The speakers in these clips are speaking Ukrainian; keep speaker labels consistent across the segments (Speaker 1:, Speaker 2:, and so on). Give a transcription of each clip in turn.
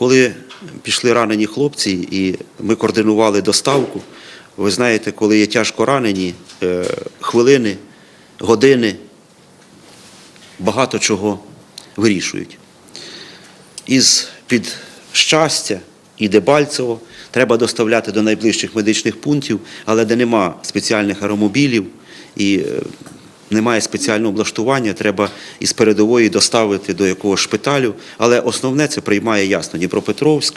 Speaker 1: Коли пішли ранені хлопці і ми координували доставку, ви знаєте, коли є тяжко ранені, е, хвилини, години багато чого вирішують. Із під щастя і Дебальцево треба доставляти до найближчих медичних пунктів, але де нема спеціальних аеромобілів і е, немає спеціального облаштування, треба із передової доставити до якогось шпиталю. Але основне це приймає ясно Дніпропетровськ,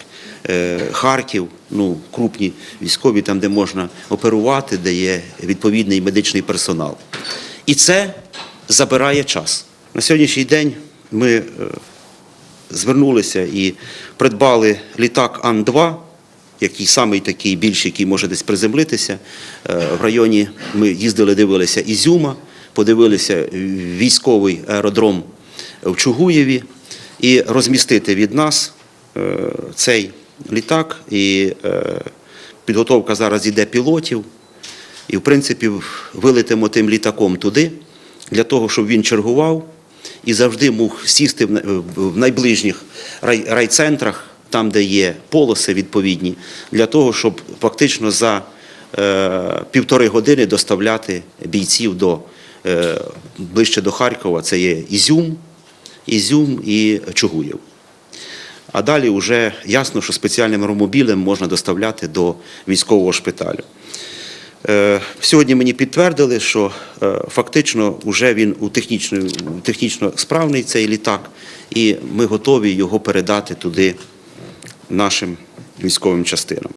Speaker 1: е, Харків, ну, крупні військові, там, де можна оперувати, де є відповідний медичний персонал. І це забирає час. На сьогоднішній день ми е, звернулися і придбали літак Ан-2, який самий такий більший, який може десь приземлитися. Е, В районі ми їздили, дивилися Ізюма, подивилися військовий аеродром в Чугуєві і розмістити від нас е, цей літак. І е, підготовка зараз йде пілотів. І, в принципі, вилетимо тим літаком туди, для того, щоб він чергував і завжди мог сісти в найближніх райцентрах, там, де є полоси відповідні, для того, щоб фактично за е, півтори години доставляти бійців до, ближче до Харкова. Це є Ізюм, Ізюм і Чугуєв. А далі вже ясно, що спеціальним аеромобілем можна доставляти до військового шпиталю. Е, Сьогодні мені підтвердили, що е, фактично вже він у технічно, технічно справний цей літак, і ми готові його передати туди нашим військовим частинам.